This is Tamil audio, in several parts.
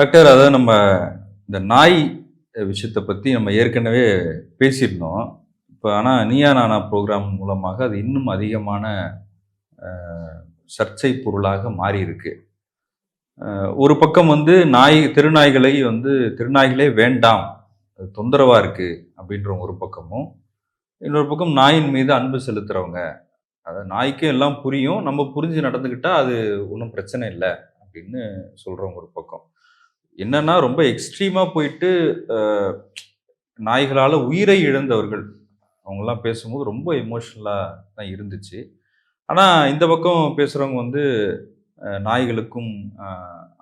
டாக்டர் அதாவது நம்ம இந்த நாய் விஷயத்தை பற்றி நம்ம ஏற்கனவே பேசியிருந்தோம். இப்போ ஆனால் நீயா நானா ப்ரோக்ராம் மூலமாக அது இன்னும் அதிகமான சர்ச்சை பொருளாக மாறி இருக்கு ஒரு பக்கம் வந்து நாய் திருநாய்களை வந்து திருநாய்களே வேண்டாம் அது தொந்தரவாக இருக்குது அப்படின்ற ஒரு பக்கமும் இன்னொரு பக்கம் நாயின் மீது அன்பு செலுத்துகிறவங்க அதாவது நாய்க்கும் எல்லாம் புரியும் நம்ம புரிஞ்சு நடந்துக்கிட்டால் அது ஒன்றும் பிரச்சனை இல்லை அப்படின்னு சொல்கிறோம் ஒரு பக்கம். என்னன்னா ரொம்ப எக்ஸ்ட்ரீமா போயிட்டு நாய்களால் நாய்களால உயிரை இழந்தவர்கள். அவங்கெல்லாம் பேசும்போது ரொம்ப எமோஷ்னலாக தான் இருந்துச்சு. ஆனால் இந்த பக்கம் பேசுகிறவங்க வந்து நாய்களுக்கும்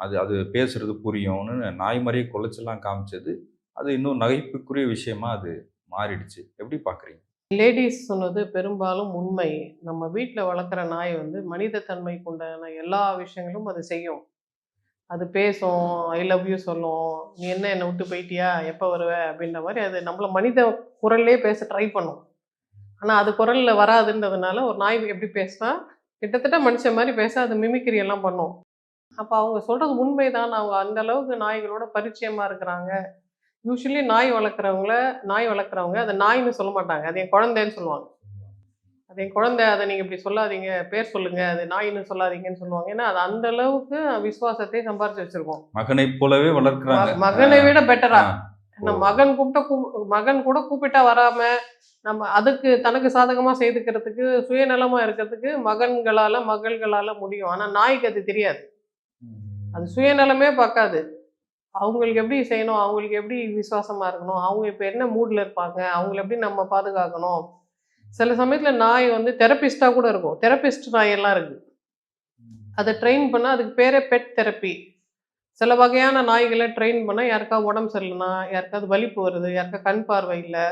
அது அது பேசுறது புரியும்னு நாய் மாதிரியே குலைச்செல்லாம் காமிச்சது. அது இன்னும் நகைப்புக்குரிய விஷயமா அது மாறிடுச்சு. எப்படி பார்க்குறீங்க லேடிஸ் சொன்னது பெரும்பாலும் உண்மை. நம்ம வீட்டில் வளர்க்குற நாய் வந்து மனித தன்மை கொண்டான எல்லா விஷயங்களும் அது செய்யும். அது பேசும் ஐ லவ் யூ சொல்லும். நீ என்ன என்னை விட்டு போயிட்டியா? எப்போ வருவ? அப்படின்ற மாதிரி அது நம்மளை மனித குரல்லே பேச ட்ரை பண்ணும். ஆனால் அது குரலில் வராதுன்றதுனால ஒரு நாய் எப்படி பேசினா கிட்டத்தட்ட மனுஷன் மாதிரி பேச அது மிமிக்ரி எல்லாம் பண்ணும். அப்போ அவங்க சொல்கிறது உண்மைதான். அவங்க அந்த அளவுக்கு நாய்களோட பரிச்சயமாக இருக்கிறாங்க. யூஸ்வலி நாய் வளர்க்குறவங்கள நாய் வளர்க்குறவங்க அதை நாய்னு சொல்ல மாட்டாங்க. அது என் குழந்தைன்னு சொல்லுவாங்க. அது என் குழந்தை அதை நீங்கள் இப்படி சொல்லாதீங்க பேர் சொல்லுங்க அது நாயின்னு சொல்லாதீங்கன்னு சொல்லுவாங்க. ஏன்னா அது அந்த அளவுக்கு விசுவாசத்தை சம்பாரிச்சு வச்சிருக்கோம். மகனைப் போலவே வளர்க்குறாங்க. மகனை விட பெட்டரா நம்ம மகன் கூப்பிட்ட மகன் கூட கூப்பிட்டா வராம நம்ம அதுக்கு தனக்கு சாதகமா செய்துக்கிறதுக்கு சுயநலமா இருக்கிறதுக்கு மகன்களால மகள்களால முடியும். ஆனா நாய்க்கு அது தெரியாது. அது சுயநலமே பார்க்காது. அவங்களுக்கு எப்படி செய்யணும்? அவங்களுக்கு எப்படி விசுவாசமா இருக்கணும்? அவங்க இப்போ என்ன மூட்ல இருப்பாங்க? அவங்கள எப்படி நம்ம பாதுகாக்கணும்? சில சமயத்தில் நாய் வந்து தெரப்பிஸ்டாக கூட இருக்கும். தெரபிஸ்ட் நாய் எல்லாம் அதை ட்ரெயின் பண்ணால் அதுக்கு பேரே பெட் தெரப்பி சில வகையான நாய்களை ட்ரெயின் பண்ணால் யாருக்காவது உடம்பு சரியில்லைனா யாருக்காவது வலிப்பு வருது யாருக்கா கண் பார்வை இல்லை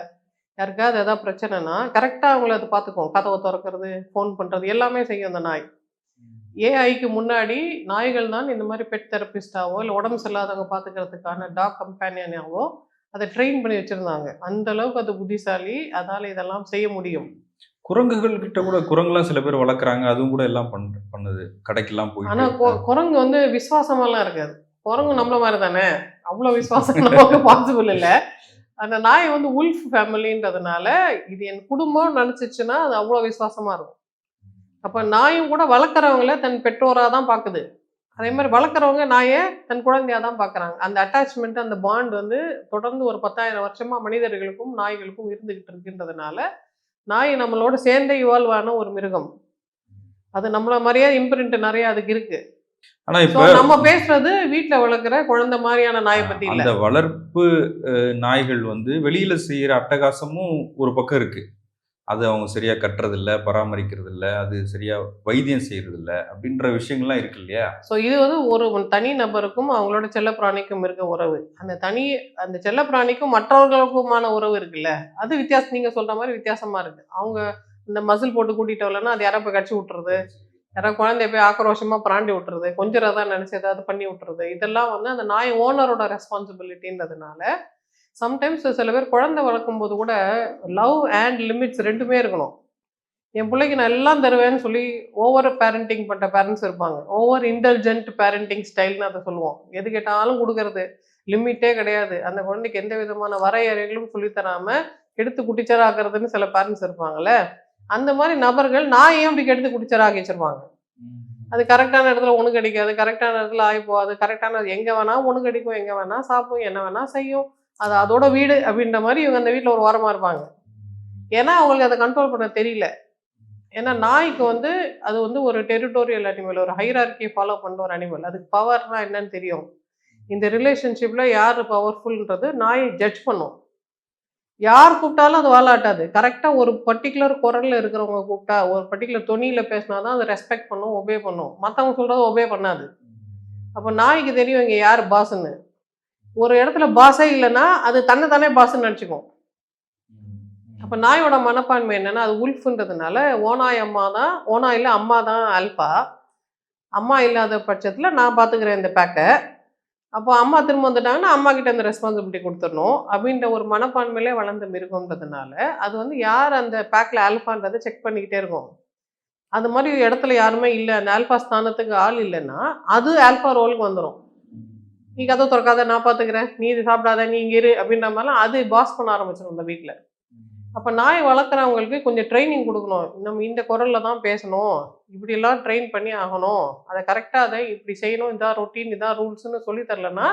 யாருக்காவது எதாவது பிரச்சனைனா கரெக்டாக அவங்கள அது பார்த்துக்கும். கதவை திறக்கிறது ஃபோன் பண்ணுறது எல்லாமே செய்யும் அந்த நாய். ஏஐக்கு முன்னாடி நாய்கள் தான் இந்த மாதிரி பெட் தெரப்பிஸ்டாவோ இல்லை உடம்பு சரியில்லாதவங்க பார்த்துக்கிறதுக்கான டாக் கம்பேனியனாவோ அதை ட்ரெயின் பண்ணி வச்சுருந்தாங்க. அந்த அளவுக்கு அது புத்திசாலி அதால் இதெல்லாம் செய்ய முடியும். குரங்குகள் கிட்ட கூட குரங்குலாம் சில பேர் வளர்க்குறாங்க அதுவும் கூட எல்லாம் பண் பண்ணுது. கடைக்கெல்லாம் ஆனால் போயிட்டு குரங்கு வந்து விசுவாசமெல்லாம் இருக்காது. குரங்கு நம்மள மாதிரி தானே அவ்வளோ விசுவாசம் நமக்கு பாசிபிள் இல்லை. அந்த நாய் வந்து உல்ஃப் ஃபேமிலின்றதுனால இது என் குடும்பம் நினச்சிச்சுன்னா அது அவ்வளோ விசுவாசமா இருக்கும். அப்போ நாயும் கூட வளர்க்குறவங்கள தன் பெற்றோராக தான் பார்க்குது அதே மாதிரி வளர்க்குறவங்க நாயை தன் குழந்தையா தான் பார்க்குறாங்க? அந்த அட்டாச்மெண்ட் அந்த பாண்ட் வந்து தொடர்ந்து ஒரு பத்தாயிரம் வருஷமா மனிதர்களுக்கும் நாய்களுக்கும் இருந்துகிட்டு இருக்குன்றதுனால நாய் நம்மளோட சேர்ந்தே இவால்வ் ஆன ஒரு மிருகம். அது நம்மள மாதிரியே இம்ப்ரிண்ட் நிறைய அதுக்கு இருக்கு. ஆனா So, இப்ப நம்ம பேசுறது வீட்ல வளர்க்குற குழந்தை மாதிரியான நாயை பத்தி இல்ல அந்த வளர்ப்பு நாய்கள் வந்து வெளியில செய்யற அட்டகாசமும் ஒரு பக்கம் இருக்கு. அது அவங்க சரியாக கட்டுறதில்ல பராமரிக்கிறதில்ல பராமரிக்கிறது அது சரியாக வைத்தியம் செய்கிறது இல்லை அப்படின்ற விஷயங்கள்லாம் இருக்கு இல்லையா? ஸோ இது வந்து ஒரு தனி நபருக்கும் அவங்களோட செல்லப்பிராணிக்கும் இருக்க உறவு. அந்த தனி அந்த செல்லப்பிராணிக்கும் மற்றவர்களுக்குமான உறவு இருக்குல்ல அது வித்தியாசம் நீங்கள் சொல்கிற மாதிரி வித்தியாசமாக இருக்குது அவங்க இந்த மசில் போட்டு கூட்டிகிட்டு வரலன்னா அது யாரை போய் கடிச்சு விட்டுறது? யாராவது குழந்தைய போய் ஆக்ரோஷமாக பிராண்டி விட்டுறது? கொஞ்சம் தான் நினச்சி ஏதாவது பண்ணி விட்டுறது? இதெல்லாம் வந்து அந்த நாய் ஓனரோட ரெஸ்பான்சிபிலிட்டின்றதுனால சம்டைம்ஸ் சில பேர் குழந்தை வளர்க்கும் போது கூட லவ் அண்ட் லிமிட்ஸ் ரெண்டுமே இருக்கணும். என் பிள்ளைக்கு நான் எல்லாம் தருவேன்னு சொல்லி ஓவர் பேரண்டிங் பண்ணுற பேரண்ட்ஸ் இருப்பாங்க. ஓவர் இன்டெலிஜென்ட் பேரண்டிங் ஸ்டைல்னு அதை சொல்லுவோம். எது கேட்டாலும் கொடுக்கறது. லிமிட்டே கிடையாது. அந்த குழந்தைக்கு எந்த விதமான வரையறைகளும் சொல்லித் தராம எடுத்து குட்டிச்சராக்குறதுன்னு சில பேரண்ட்ஸ் இருப்பாங்கல்ல? அந்த மாதிரி நபர்கள் நான் ஏன் இப்படி கெடுத்து குட்டிச்சராக்கி வச்சிருப்பாங்க அது கரெக்டான இடத்துல ஒன்று கிடைக்காது. கரெக்டான இடத்துல ஆகி போகாது. கரெக்டான எங்கே வேணா ஒன்று கிடைக்கும். எங்கே வேணா சாப்பிடும். என்ன வேணா செய்யும். அது அதோட வீடு அப்படின்ற மாதிரி இவங்க அந்த வீட்டில் ஒரு வாரமாக இருப்பாங்க. ஏன்னா அவங்களுக்கு அதை கண்ட்ரோல் பண்ண தெரியல. ஏன்னா நாய்க்கு வந்து அது வந்து ஒரு டெரிட்டோரியல் அனிமல் ஒரு ஹைரார்கியை ஃபாலோ பண்ணுற ஒரு அனிமல் அதுக்கு பவர்னா என்னன்னு தெரியும். இந்த ரிலேஷன்ஷிப்பில் யார் பவர்ஃபுல்ன்றது நாயை ஜட்ஜ் பண்ணும். யார் கூப்பிட்டாலும் அது வாலாட்டாது கரெக்டாக ஒரு பர்டிகுலர் குரலில் இருக்கிறவங்க கூப்பிட்டா ஒரு பர்டிகுலர் தொனியில் பேசினா தான் அதை ரெஸ்பெக்ட் பண்ணும் ஒபே பண்ணும். மற்றவங்க சொல்கிறத ஒபே பண்ணாது. அப்போ நாய்க்கு தெரியும் இங்கே யார் பாஸ்ன்னு ஒரு இடத்துல பாஸே இல்லைன்னா அது தன்னை தானே பாஸ்ன்னு நினச்சிக்கும். அப்போ நாயோட மனப்பான்மை என்னன்னா அது உல்ஃபுன்றதுனால ஓனாய் அம்மா தான் ஓனாயில் அம்மா தான் ஆல்பா அம்மா இல்லாத பட்சத்தில் நான் பார்த்துக்கிறேன் இந்த பேக்கை அப்போ அம்மா திரும்ப வந்துட்டாங்கன்னா அம்மா கிட்ட அந்த ரெஸ்பான்சிபிலிட்டி கொடுத்துடணும். அப்படின்ற ஒரு மனப்பான்மையிலே வளர்ந்த மிருகம்ன்றதுனால அது வந்து யார் அந்த பேக்கில் ஆல்ஃபான்றதை செக் பண்ணிக்கிட்டே இருக்கும். அது மாதிரி இடத்துல யாருமே இல்லை அந்த ஆல்ஃபா ஸ்தானத்துக்கு ஆள் இல்லைன்னா அது ஆல்ஃபா ரோலுக்கு வந்துடும் நீ கதை திறக்காத நான் பாத்துக்கிறேன். நீ இது சாப்பிடாத நீ இங்கே இரு அப்படின்ற மாதிரிலாம் அது பாஸ் பண்ண ஆரம்பிச்சிடும் இந்த வீட்டில் அப்போ நாய் வளர்க்குறவங்களுக்கு கொஞ்சம் ட்ரைனிங் கொடுக்கணும். நம்ம இந்த குரல்ல தான் பேசணும். இப்படிலாம் ட்ரெயின் பண்ணி ஆகணும். அதை கரெக்டாக அதை இப்படி செய்யணும். இதான் ரொட்டீன் இதான் ரூல்ஸ்னு சொல்லி தரலன்னா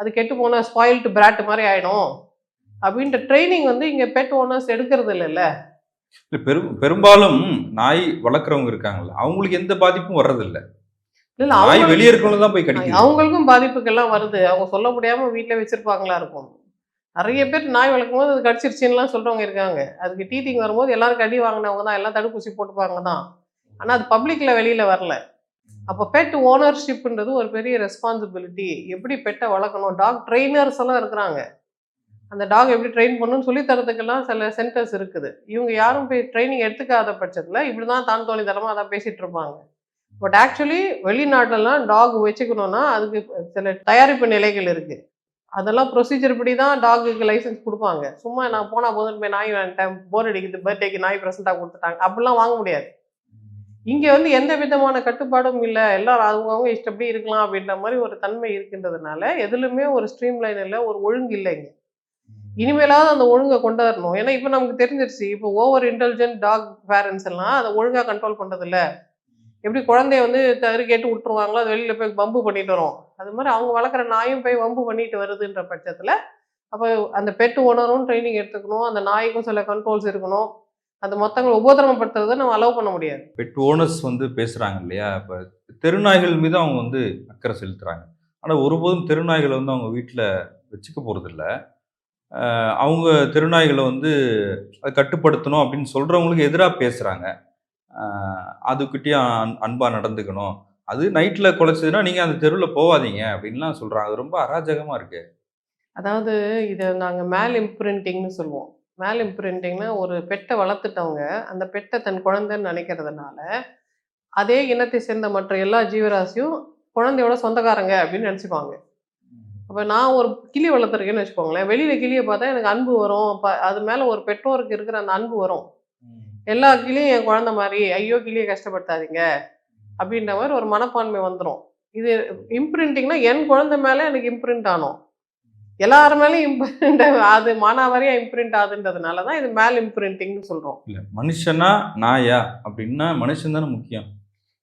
அது கெட்டு போன ஸ்பாயில்டு பிராட் மாதிரி ஆயிடும். அப்படின்ற ட்ரைனிங் வந்து இங்கே பெட் ஓனர்ஸ் எடுக்கிறது இல்லைல்ல இல்லை பெரும் பெரும்பாலும் நாய் வளர்க்குறவங்க இருக்காங்கல்ல அவங்களுக்கு எந்த பாதிப்பும் வர்றதில்லை. இல்லை அவங்க வெளியே இருக்கவங்க தான் போய் அவங்களுக்கும் பாதிப்புகள்லாம் வருது. அவங்க சொல்ல முடியாம வீட்டில் வச்சிருப்பாங்களா இருக்கும். நிறைய பேர் நாய் வளர்க்கும் போது அது கடிச்சிருச்சுன்னுலாம் சொல்றவங்க இருக்காங்க. அதுக்கு டீட்டிங் வரும்போது எல்லாரும் கடி வாங்கினவங்க தான் எல்லாம் தடுப்பூசி போட்டுப்பாங்க தான். ஆனால் அது பப்ளிக்ல வெளியில வரல. அப்போ பெட் ஓனர்ஷிப்ன்றது ஒரு பெரிய ரெஸ்பான்சிபிலிட்டி எப்படி பெட்டை வளர்க்கணும்? டாக் ட்ரெயினர்ஸ் எல்லாம் இருக்கிறாங்க. அந்த டாக் எப்படி ட்ரெயின் பண்ணணும்னு சொல்லி தரதுக்கெல்லாம் சில சென்டர்ஸ் இருக்குது. இவங்க யாரும் போய் ட்ரைனிங் எடுத்துக்காத பட்சத்தில் இப்படி தான் தான் தோணித்தனமாக அதான் பேசிட்டு இருப்பாங்க. பட் ஆக்சுவலி வெளிநாட்டிலலாம் டாக் வச்சுக்கணும்னா அதுக்கு சில தயாரிப்பு நிலைகள் இருக்குது அதெல்லாம் ப்ரொசீஜர் படி தான் டாகுக்கு லைசன்ஸ் கொடுப்பாங்க. சும்மா நான் போனால் போதும் போய் நாய் வாங்கிட்டேன் போர் அடிக்குது பர்த்டேக்கு நாய் ப்ரெசென்ட்டாக கொடுத்துட்டாங்க. அப்படிலாம் வாங்க முடியாது. இங்கே வந்து எந்த விதமான கட்டுப்பாடும் இல்லை. எல்லாரும் அவங்கவுங்க இஷ்டப்படி இருக்கலாம் அப்படின்ற மாதிரி ஒரு தன்மை இருக்கின்றதுனால எதுலுமே ஒரு ஸ்ட்ரீம் லைன் இல்லை ஒரு ஒழுங்கு இல்லை இங்கே. இனிமேலாவது அந்த ஒழுங்கை கொண்டு வரணும். ஏன்னா இப்போ நமக்கு தெரிஞ்சிருச்சு இப்போ ஓவர் இன்டெலிஜென்ட் டாக் பேரண்ட்ஸ் எல்லாம் அதை ஒழுங்காக கண்ட்ரோல் பண்ணுறதில்ல எப்படி குழந்தைய வந்து தவறு கேட்டு விட்டுருவாங்களோ அது வெளியில் போய் வம்பு பண்ணிட்டு வரும். அது மாதிரி அவங்க வளர்க்குற நாயும் போய் வம்பு பண்ணிட்டு வருதுன்ற பட்சத்தில் அப்போ அந்த பெட் ஓனரும் ட்ரைனிங் எடுத்துக்கணும் அந்த நாய்க்கும் சில கண்ட்ரோல்ஸ் இருக்கணும். அந்த மொத்தங்களை உபோதரமப்படுத்துறதை நம்ம அலோவ் பண்ண முடியாது. பெட் ஓனர்ஸ் வந்து பேசுகிறாங்க இல்லையா? இப்போ தெருநாய்கள் மீது அவங்க வந்து அக்கறை செலுத்துகிறாங்க ஆனால் ஒருபோதும் தெருநாய்களை வந்து அவங்க வீட்டில் வச்சுக்க போகிறதில்ல அவங்க தெருநாய்களை வந்து அதை கட்டுப்படுத்தணும் அப்படின்னு சொல்கிறவங்களுக்கு எதிராக பேசுகிறாங்க அதுக்கிட்டேயும் அன் அன்பாக நடந்துக்கணும். அது நைட்டில் குலைச்சதுன்னா நீங்கள் அந்த தெருவில் போகாதீங்க அப்படின்லாம் சொல்கிறாங்க அது ரொம்ப அராஜகமாக இருக்கு. அதாவது இதை நாங்கள் மேல் இம்ப்ரிண்டிங்னு சொல்லுவோம். மேல் இம்ப்ரிண்டிங்னா ஒரு பெட்டை வளர்த்துட்டவங்க அந்த பெட்டை தன் குழந்தைன்னு நினைக்கிறதுனால அதே இனத்தை சேர்ந்த மற்ற எல்லா ஜீவராசியும் குழந்தையோட சொந்தக்காரங்க அப்படின்னு நினச்சிப்பாங்க அப்போ நான் ஒரு கிளி வளர்த்துருக்கேன்னு வச்சுக்கோங்களேன். வெளியில் கிளியை பார்த்தா எனக்கு அன்பு வரும். ப- அது மேலே ஒரு பெற்றோருக்கு இருக்கிற அந்த அன்பு வரும். எல்லா கிளியும் என் குழந்தை மாதிரி ஐயோ கிளியை கஷ்டப்படுத்தாதீங்க. அப்படின்ற மாதிரி ஒரு மனப்பான்மை வந்துடும் இது இம்ப்ரிண்டிங்னா என் குழந்தை மேலே எனக்கு இம்ப்ரிண்ட் ஆனோம். எல்லார் மேலேயும் இம்ப்ரிண்ட் அது மானாவாரியா இம்ப்ரிண்ட் ஆகுதுன்றதுனால தான் இது மேல் இம்ப்ரிண்டிங்னு சொல்கிறோம் இல்லை மனுஷனா நாயா அப்படின்னா மனுஷன் தானே முக்கியம்.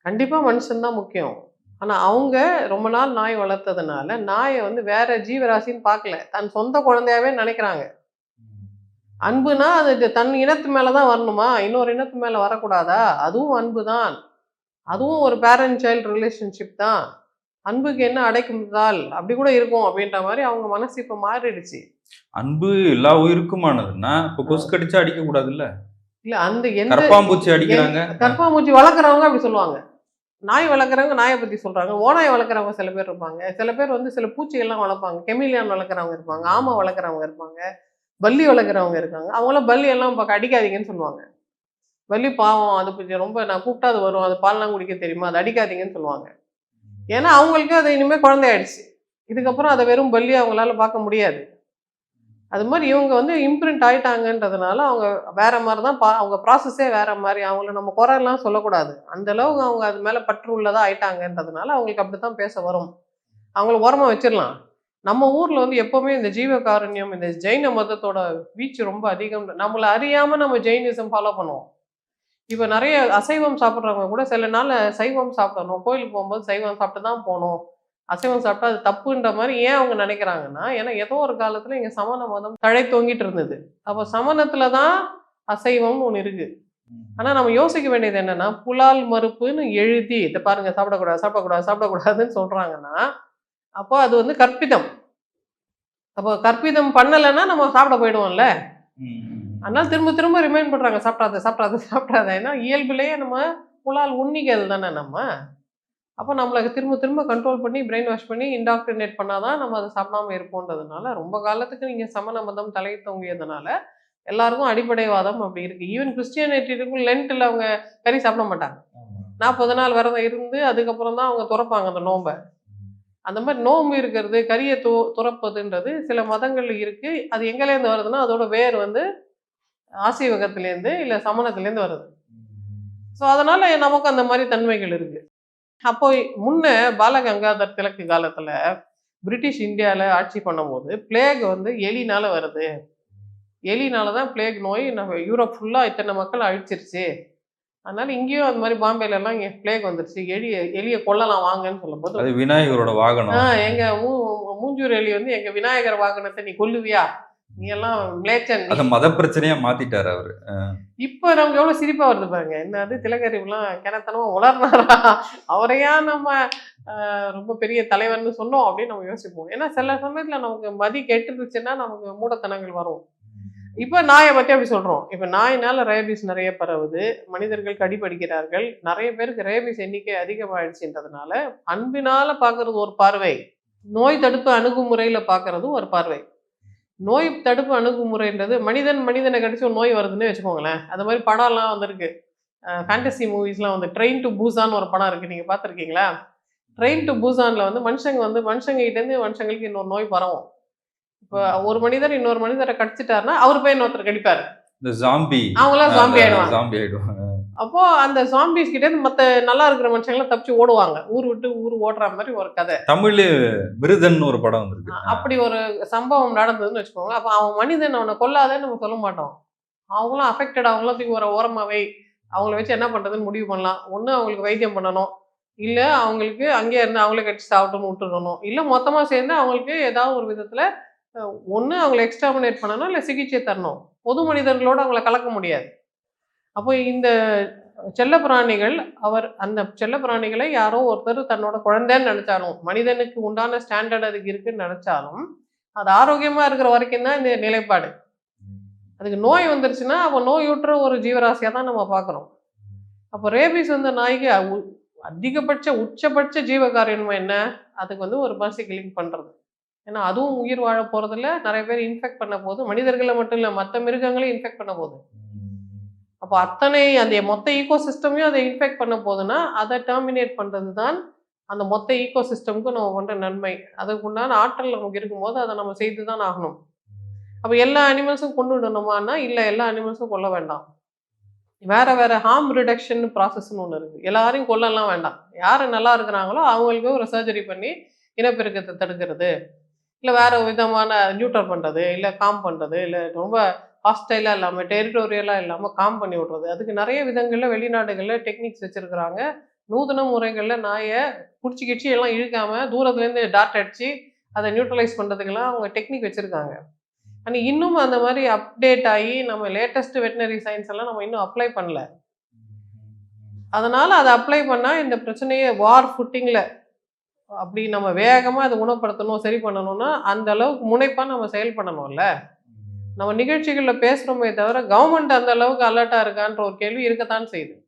கண்டிப்பாக மனுஷன்தான் முக்கியம். ஆனால் அவங்க ரொம்ப நாள் நாய் வளர்த்ததுனால நாயை வந்து வேற ஜீவராசின்னு பார்க்கல. தன் சொந்த குழந்தையாவே நினைக்கிறாங்க. அன்புனா அது தன் இனத்து மேலே தான் வரணுமா? இன்னொரு இனத்து மேலே வரக்கூடாதா? அதுவும் அன்பு தான் அதுவும் ஒரு பேரண்ட் சைல்டு ரிலேஷன்ஷிப் தான். அன்புக்கு என்ன அடைக்கும்தால் அப்படி கூட இருக்கும் அப்படின்ற மாதிரி அவங்க மனசு இப்போ மாறிடுச்சு. அன்பு எல்லா உயிருக்குமானதுன்னா இப்போ கொசு கடிச்சா அடிக்க கூடாதுல்ல இல்லை அந்த எந்த கரப்பாம்பூச்சி அடிக்கிறாங்க. கற்பாம்பூச்சி வளர்க்குறவங்க அப்படி சொல்லுவாங்க. நாய் வளர்க்குறவங்க நாயை பற்றி சொல்கிறாங்க ஓநாய் வளர்க்குறவங்க சில பேர் இருப்பாங்க. சில பேர் வந்து சில பூச்சிகள்லாம் வளர்ப்பாங்க. கெமிலியான் வளர்க்குறவங்க இருப்பாங்க. ஆமை வளர்க்குறவங்க இருப்பாங்க. பல்லி வளர்க்குறவங்க இருக்காங்க. அவங்களாம் பல்லி எல்லாம் அடிக்காதீங்கன்னு சொல்லுவாங்க. பல்லி பாவம் அது கொஞ்சம் ரொம்ப நான் கூப்பிட்டா அது வரும். அது பால்லாம் குடிக்க தெரியுமா? அது அடிக்காதீங்கன்னு சொல்லுவாங்க. ஏன்னா அவங்களுக்கு அது இனிமேல் குழந்தையாயிடுச்சு. இதுக்கப்புறம் அதை வெறும் பல்லி அவங்களால பார்க்க முடியாது. அது மாதிரி இவங்க வந்து இம்ப்ரிண்ட் ஆயிட்டாங்கன்றதுனால அவங்க வேற மாதிரி தான் பா அவங்க ப்ராசஸே வேற மாதிரி அவங்கள நம்ம குறையெல்லாம் சொல்லக்கூடாது. அந்த அளவுக்கு அவங்க அது மேலே பற்று உள்ளதாக ஆயிட்டாங்கன்றதுனால அவங்களுக்கு அப்படி தான் பேச வரும். அவங்கள ஓரமாக வச்சிடலாம். நம்ம ஊர்ல வந்து எப்பவுமே இந்த ஜீவகாருண்யம் இந்த ஜெயின மதத்தோட வீச்சு ரொம்ப அதிகம். நம்மளை அறியாம நம்ம ஜெயினிசம் ஃபாலோ பண்ணுவோம். இப்போ நிறைய அசைவம் சாப்பிட்றவங்க கூட சில நாள் சைவம் சாப்பிடணும். கோயிலுக்கு போகும்போது சைவம் சாப்பிட்டு தான் போகணும். அசைவம் சாப்பிட்டா அது தப்புன்ற மாதிரி ஏன் அவங்க நினைக்கிறாங்கன்னா ஏன்னா ஏதோ ஒரு காலத்துல இங்க சமண மதம் தழை தொங்கிட்டு இருந்தது. அப்போ சமணத்தில் தான் அசைவம்னு ஒன்று இருக்கு. ஆனா நம்ம யோசிக்க வேண்டியது என்னன்னா புலால் மறுப்புன்னு எழுதி இதை பாருங்க சாப்பிடக்கூடாது சாப்பிடக்கூடாது சாப்பிடக்கூடாதுன்னு சொல்றாங்கன்னா அப்போ அது வந்து கற்பிதம். அப்போ கற்பிதம் பண்ணலைன்னா நம்ம சாப்பிட போயிடுவோம்ல. அதனால திரும்ப திரும்ப ரிமைண்ட் பண்றாங்க சாப்பிடாத சாப்பிடாத சாப்பிடாத. ஏன்னா இயல்பிலேயே நம்ம புலால் உண்ணிகள் தானே நம்ம. அப்போ நம்மளை திரும்ப திரும்ப கண்ட்ரோல் பண்ணி பிரெயின் வாஷ் பண்ணி இன்டாக்டினேட் பண்ணாதான் நம்ம அதை சாப்பிடாம இருப்போன்றதுனால ரொம்ப காலத்துக்கு நீங்க சமண மதம் தலை தொங்கியதுனால எல்லாருக்கும் அடிப்படைவாதம் அப்படி இருக்கு. ஈவன் கிறிஸ்டியானிட்டிக்கும் லென்ட்டில் அவங்க கறி சாப்பிட மாட்டாங்க. நாற்பது நாள் விரதம் இருந்து அதுக்கப்புறம் தான் அவங்க துறப்பாங்க அந்த நோன்பை. அந்த மாதிரி நோம்பு இருக்கிறது கரியை து துறப்பதுன்றது சில மதங்கள் இருக்கு. அது எங்கேலேருந்து வருதுன்னா அதோட வேர் வந்து ஆசீவகத்திலேருந்து இல்லை சமணத்துலேருந்து வருது. ஸோ அதனால நமக்கு அந்த மாதிரி தன்மைகள் இருக்கு. அப்போ முன்ன பாலகங்காதர் திலக்கு காலத்துல பிரிட்டிஷ் இந்தியாவில் ஆட்சி பண்ணும்போது பிளேக் வந்து எலினால வருது. எலினால தான் பிளேக் நோய் நம்ம யூரோப் ஃபுல்லாக இத்தனை மக்கள் அழிச்சிருச்சு. அதனால இங்கேயும் அது மாதிரி பாம்பேல எல்லாம் இங்கே பிளேக் வந்துருச்சு. எலிய எலியை கொல்லலாம் வாங்கன்னு சொல்லும்போது அது விநாயகரோட வாகனம். ஆ எங்க மூ மூஞ்சூர் எலி வந்து எங்க விநாயகர் வாகனத்தை நீ கொல்லுவியா? நீ எல்லாம் மிளேச்சன் அதை மத பிரச்சனையா மாத்திட்டாரு அவரு. இப்போ நமக்கு எவ்வளவு சிரிப்பா வருது பாருங்க. என்னது திலகரிவுலாம் கிணத்தனமா உளர்னாரா அவரையா நம்ம ரொம்ப பெரிய தலைவர்னு சொன்னோம் அப்படின்னு நம்ம யோசிப்போம். ஏன்னா சில சமயத்துல நமக்கு மதி கெட்டுருச்சுன்னா நமக்கு மூடத்தனங்கள் வரும். இப்போ நாயை பற்றி அப்படி சொல்கிறோம் இப்போ நாயினால் ரேபிஸ் நிறைய பரவுது. மனிதர்கள் கடிபடிக்கிறார்கள் நிறைய பேருக்கு ரேபிஸ் எண்ணிக்கை அதிகமாயிடுச்சுன்றதுனால அன்பினால் பார்க்கறது ஒரு பார்வை. நோய் தடுப்பு அணுகுமுறையில் பார்க்கறதும் ஒரு பார்வை. நோய் தடுப்பு அணுகுமுறைன்றது மனிதன் மனிதனை கடிச்சு ஒரு நோய் வருதுன்னு வச்சுக்கோங்களேன். அது மாதிரி படம்லாம் வந்திருக்கு. ஃபேண்டசி மூவிஸ்லாம் வந்து ட்ரெயின் டு பூசான்னு ஒரு படம் இருக்குது நீங்கள் பார்த்துருக்கீங்களா? ட்ரெயின் டு பூசானில் வந்து மனுஷங்க வந்து மனுஷங்க கிட்டேருந்து மனுஷங்களுக்கு இன்னொரு நோய் பரவும். இப்போ ஒரு மனிதர் இன்னொரு மனிதரை கடிச்சிட்டாருன்னா அவர் போய் இன்னொருத்தர் கடிப்பாரு. இந்த ஜாம்பி அவங்களாம் zombie ஆயிடுவாங்க. ஜாம்பி ஆயிடுவாங்க. அப்போ அந்த ஜாம்பிஸ் கிட்ட மத்த நல்லா இருக்கிற மனுஷங்களாம் தப்பிச்சு ஓடுவாங்க. ஊர் விட்டு ஊர் ஓடுற மாதிரி ஒரு கதை. தமிழ்ல விருதன் ஒரு படம் வந்திருக்கு. அப்படி ஒரு சம்பவம் நடந்ததுன்னு வச்சுக்கோங்க அப்போ அவன் மனிதன் அவனை கொல்லாதேன்னு நம்ம சொல்ல மாட்டோம். அவங்களும் அஃபெக்டட் அவங்களும் தூக்கி ஒரு ஓரமாவே அவங்கள வச்சு என்ன பண்றதுன்னு முடிவு பண்ணலாம். ஒண்ணு அவங்களுக்கு வைத்தியம் பண்ணணும். இல்ல அவங்களுக்கு அங்கேயே இருந்து அவங்களே கடிச்சு சாப்பிட்டுன்னு விட்டுடணும். இல்ல மொத்தமா சேர்ந்து அவங்களுக்கு ஏதாவது ஒரு விதத்துல ஒன்று அவங்கள எக்ஸ்டாமினேட் பண்ணணும் இல்லை சிகிச்சை தரணும். பொது மனிதர்களோடு அவங்கள கலக்க முடியாது. அப்போ இந்த செல்லப்பிராணிகள் அவர் அந்த செல்லப்பிராணிகளை யாரோ ஒருத்தர் தன்னோட குழந்தைன்னு நினச்சாலும் மனிதனுக்கு உண்டான ஸ்டாண்டர்ட் அதுக்கு இருக்குன்னு நினச்சாலும் அது ஆரோக்கியமாக இருக்கிற வரைக்கும் தான் இந்த நிலைப்பாடு. அதுக்கு நோய் வந்துருச்சுன்னா அப்போ நோயுற்ற ஒரு ஜீவராசியாக தான் நம்ம பார்க்குறோம் அப்போ ரேபிஸ் வந்த நாய்க்கு அதிகபட்ச உச்சபட்ச ஜீவகாரியன்மை என்ன? அதுக்கு வந்து ஒரு பசி கிளிங் ஏன்னா அதுவும் உயிர் வாழ போறதுல நிறைய பேர் இன்ஃபெக்ட் பண்ண போது மனிதர்களை மட்டும் இல்லை மற்ற மிருகங்களையும் இன்ஃபெக்ட் பண்ண போகுது. அப்போ அத்தனை அந்த மொத்த ஈகோ சிஸ்டமையும் அதை இன்ஃபெக்ட் பண்ண போகுதுன்னா அதை டெர்மினேட் பண்ணுறது தான் அந்த மொத்த ஈகோ சிஸ்டமுக்கு நம்ம பண்ணுற நன்மை. அதுக்கு உண்டான ஆற்றல் நமக்கு இருக்கும்போது அதை நம்ம செய்து தான் ஆகணும். அப்போ எல்லா அனிமல்ஸும் கொண்டு விடணுமான்னா இல்லை எல்லா அனிமல்ஸும் கொல்ல வேண்டாம். வேற வேற ஹார்ம் ரிடக்ஷன் ப்ராசஸ்னு ஒன்று இருக்குது எல்லாரையும் கொல்லலாம் வேண்டாம். யார் நல்லா இருக்கிறாங்களோ அவங்களுக்கு ஒரு சர்ஜரி பண்ணி இனப்பெருக்கத்தை தடுக்கிறது. இல்லை வேறு விதமான நியூட்டர் பண்ணுறது இல்லை காம் பண்ணுறது இல்லை ரொம்ப ஹாஸ்டைலாக இல்லாமல் டெரிட்டோரியலாக இல்லாமல் காம் பண்ணி விட்றது. அதுக்கு நிறைய விதங்களில் வெளிநாடுகளில் டெக்னிக்ஸ் வச்சுருக்குறாங்க. நூதன முறைகளில் நாயை பிடிச்சி கிடிச்சி எல்லாம் இழுக்காமல் தூரத்துலேருந்து டாட் அடித்து அதை நியூட்ரலைஸ் பண்ணுறதுக்கெல்லாம் அவங்க டெக்னிக் வச்சுருக்காங்க. ஆனால் இன்னும் அந்த மாதிரி அப்டேட் ஆகி நம்ம லேட்டஸ்ட் வெட்டினரி சயின்ஸ் எல்லாம் நம்ம இன்னும் அப்ளை பண்ணல. அதனால் அதை அப்ளை பண்ணால் இந்த பிரச்சனையை வார் ஃபுட்டிங்கில் அப்படி நம்ம வேகமாக அதை குணப்படுத்தணும் சரி பண்ணணும்னா அந்த அளவுக்கு முனைப்பாக நம்ம செயல்படணும்ல நம்ம நிகழ்ச்சிகளில் பேசுகிறோமே தவிர கவர்மெண்ட் அந்த அளவுக்கு அலர்ட்டாக இருக்கான்ற ஒரு கேள்வி இருக்கத்தான் செய்யுது.